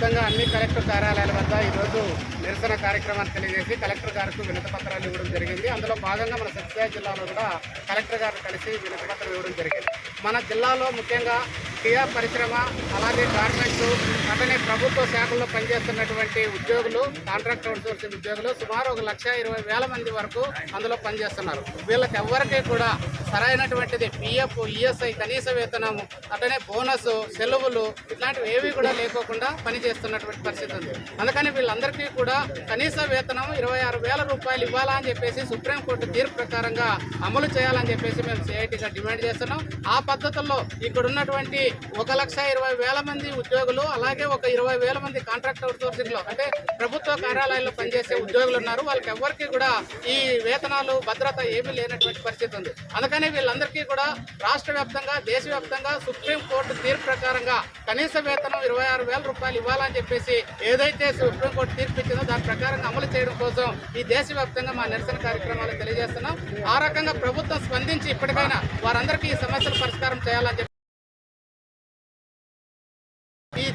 మొత్తంగా అన్ని కలెక్టర్ కార్యాలయాల వద్ద ఈరోజు నిరసన కార్యక్రమాన్ని తెలియజేసి కలెక్టర్ గారికి వినతి పత్రాలు ఇవ్వడం జరిగింది. అందులో భాగంగా మన సత్యసాయి జిల్లాలో కూడా కలెక్టర్ గారు కలిసి వినతి పత్రం ఇవ్వడం జరిగింది. మన జిల్లాలో ముఖ్యంగా కియా పరిశ్రమ అలాగే గార్మెంట్స్ అట్లనే ప్రభుత్వ శాఖల్లో పనిచేస్తున్నటువంటి ఉద్యోగులు కాంట్రాక్ట్ అవుట్సోర్సింగ్ ఉద్యోగులు సుమారు ఒక లక్ష ఇరవై వేల మంది వరకు అందులో పనిచేస్తున్నారు. వీళ్ళకి ఎవరికీ కూడా సరైనటువంటిది పిఎఫ్ ఈఎస్ఐ కనీస వేతనం అట్లనే బోనస్ సెలవులు ఇట్లాంటివి ఏవి కూడా లేకోకుండా పనిచేస్తున్నటువంటి పరిస్థితి ఉంది. అందుకని వీళ్ళందరికీ కూడా కనీస వేతనం ఇరవై ఆరు వేల రూపాయలు ఇవ్వాలా అని చెప్పేసి సుప్రీంకోర్టు తీర్పు ప్రకారంగా అమలు చేయాలని చెప్పేసి మేము సిఐటిగా డిమాండ్ చేస్తున్నాం. ఆ పద్ధతుల్లో ఇక్కడ ఉన్నటువంటి ఒక లక్ష ఇరవై వేల మంది ఉద్యోగులు అలాగే ఒక ఇరవై వేల మంది కాంట్రాక్ట్ అవుట్సోర్సింగ్లో అంటే ప్రభుత్వ కార్యాలయాల్లో పనిచేసే ఉద్యోగులు ఉన్నారు. వాళ్ళకి ఎవరికి కూడా ఈ వేతనాలు భద్రత ఏమీ లేనటువంటి పరిస్థితి ఉంది. అందుకనే వీళ్ళందరికీ కూడా రాష్ట్ర వ్యాప్తంగా దేశవ్యాప్తంగా సుప్రీం కోర్టు తీర్పు ప్రకారంగా కనీస వేతనం ఇరవై ఆరు వేల రూపాయలు ఇవ్వాలని చెప్పేసి ఏదైతే సుప్రీంకోర్టు తీర్పు ఇచ్చిందో దాని ప్రకారంగా అమలు చేయడం కోసం ఈ దేశవ్యాప్తంగా మా నిరసన కార్యక్రమాలు తెలియజేస్తున్నాం. ఆ రకంగా ప్రభుత్వం స్పందించి ఇప్పటికైనా వారందరికీ ఈ సమస్యల పరిష్కారం చేయాలని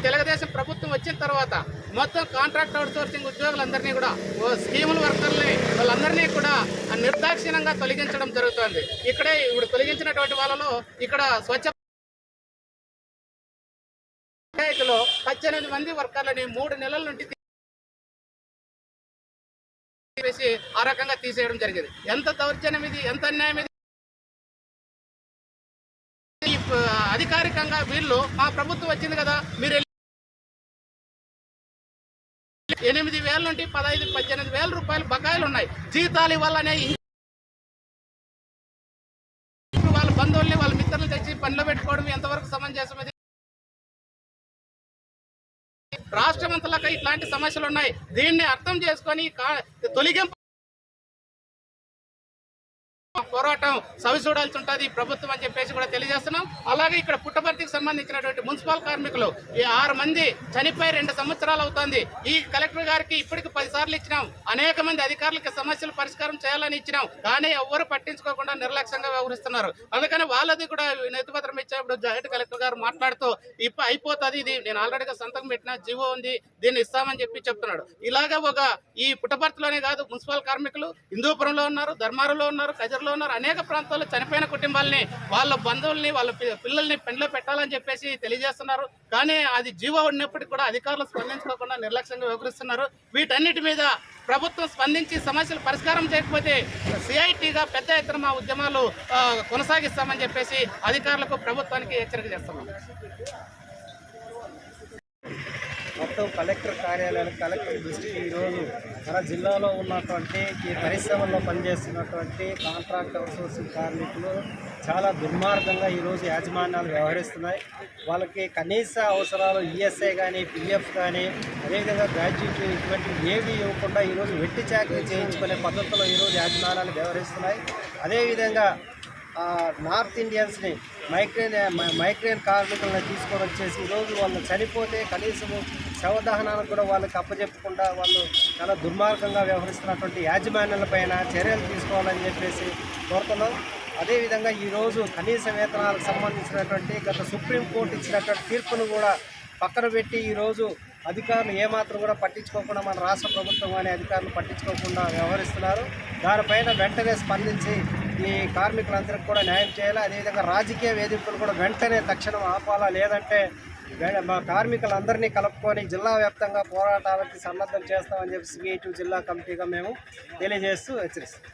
తెలుగుదేశం ప్రభుత్వం వచ్చిన తర్వాత మొత్తం కాంట్రాక్ట్ అవుట్సోర్సింగ్ ఉద్యోగులందరినీ కూడా ఓ స్కీముల వర్కర్ని వాళ్ళందరినీ కూడా నిర్దాక్షిణ్యంగా తొలగించడం జరుగుతోంది. ఇక్కడే ఇప్పుడు తొలగించినటువంటి వాళ్ళలో ఇక్కడ స్వచ్ఛ పంచాయతీలో పద్దెనిమిది మంది వర్కర్లని మూడు నెలల నుండి వేసి ఆ రకంగా తీసేయడం జరిగింది. ఎంత దౌర్జన్యం ఇది ఎంత అన్యాయం ఇది? అధికారికంగా వీళ్ళు మా ప్రభుత్వం వచ్చింది కదా మీరు వేల నుండి పదహైదు పద్దెనిమిది వేల రూపాయలు బకాయిలు ఉన్నాయి. జీతాలు ఇవ్వాలనే వాళ్ళ బంధువుల్ని వాళ్ళ మిత్రులు తెచ్చి పనిలో పెట్టుకోవడం ఎంతవరకు సమంజసమది ఇది ఇట్లాంటి సమస్యలు ఉన్నాయి. దీన్ని అర్థం చేసుకొని తొలగింపు పోరాటం సవి చూడాల్సి ఉంటుంది ప్రభుత్వం అని చెప్పేసి కూడా తెలియజేస్తున్నాం. అలాగే ఇక్కడ పుట్టపర్తికి సంబంధించినటువంటి మున్సిపల్ కార్మికులు ఈ ఆరు మంది చనిపోయి రెండు సంవత్సరాలు అవుతుంది. ఈ కలెక్టర్ గారికి ఇప్పటికి పది సార్లు ఇచ్చినాం. అనేక మంది అధికారులకి సమస్యలు పరిష్కారం చేయాలని ఇచ్చినాం. కానీ ఎవ్వరు పట్టించుకోకుండా నిర్లక్ష్యంగా వ్యవహరిస్తున్నారు. అందుకని వాళ్ళది కూడా నెత్తిపత్రం ఇచ్చేప్పుడు జాయింట్ కలెక్టర్ గారు మాట్లాడుతూ ఇప్ప అయిపోతుంది ఇది. నేను ఆల్రెడీగా సంతకం పెట్టిన జీవో ఉంది. దీన్ని ఇస్తామని చెప్పి చెప్తున్నాడు. ఇలాగ ఒక ఈ పుట్టపర్తిలోనే కాదు మున్సిపల్ కార్మికులు హిందూపురంలో ఉన్నారు ధర్మారంలో ఉన్నారు కజర్లో ఉన్నారు. అనేక ప్రాంతాల్లో చనిపోయిన కుటుంబాలని వాళ్ళ బంధువుల్ని వాళ్ళ పిల్లల్ని పెండ్లో పెట్టాలని చెప్పేసి తెలియజేస్తున్నారు. కానీ అది జీవో ఉన్నప్పటికీ కూడా అధికారులు స్పందించుకోకుండా నిర్లక్ష్యంగా వ్యవహరిస్తున్నారు. వీటన్నిటి మీద ప్రభుత్వం స్పందించి సమస్యలు పరిష్కారం చేయకపోతే సిఐటిగా పెద్ద ఎత్తున మా ఉద్యమాలు కొనసాగిస్తామని చెప్పేసి అధికారులకు ప్రభుత్వానికి హెచ్చరిక చేస్తున్నాం. మొత్తం కలెక్టర్ కార్యాలయాలు కలెక్టర్ దృష్టికి ఈరోజు మన జిల్లాలో ఉన్నటువంటి ఈ పరిశ్రమల్లో పనిచేస్తున్నటువంటి కాంట్రాక్ట్ అవుట్సోర్సింగ్ కార్మికులు చాలా దుర్మార్గంగా ఈరోజు యాజమాన్యాలు వ్యవహరిస్తున్నాయి. వాళ్ళకి కనీస అవసరాలు ఈఎస్ఐ కానీ పిఎఫ్ కానీ అదేవిధంగా గ్రాడ్యుయేట్ ఇటువంటి ఏవి ఇవ్వకుండా ఈరోజు వెట్టి చాకరీ చేయించుకునే పద్ధతిలో ఈరోజు యాజమాన్యాలు వ్యవహరిస్తున్నాయి. అదేవిధంగా నార్త్ ఇండియన్స్ని మైగ్రేన్ మైగ్రేన్ కార్మికులను తీసుకొని వచ్చేసి ఈరోజు వాళ్ళు చనిపోతే కనీసం శవదహనానికి కూడా వాళ్ళకి అప్పచెప్పకుండా వాళ్ళు చాలా దుర్మార్గంగా వ్యవహరిస్తున్నటువంటి యాజమాన్యాలపైన చర్యలు తీసుకోవాలని చెప్పేసి కోరుతున్నాం. అదేవిధంగా ఈరోజు కనీస వేతనాలకు సంబంధించినటువంటి గత సుప్రీంకోర్టు ఇచ్చినటువంటి తీర్పును కూడా పక్కన పెట్టి ఈరోజు అధికారులు ఏమాత్రం కూడా పట్టించుకోకుండా మన రాష్ట్ర ప్రభుత్వం అనే అధికారులు పట్టించుకోకుండా వ్యవహరిస్తున్నారు. దానిపైన వెంటనే స్పందించి ఈ కార్మికులందరికీ కూడా న్యాయం చేయాలి. అదేవిధంగా రాజకీయ వేధింపులు కూడా వెంటనే తక్షణం ఆపాలా లేదంటే మా కార్మికులందరినీ కలుపుకొని జిల్లా వ్యాప్తంగా పోరాటాలకి సన్నద్ధం చేస్తామని చెప్పి సిఐటి జిల్లా కమిటీగా మేము తెలియజేస్తూ హెచ్చరిస్తాం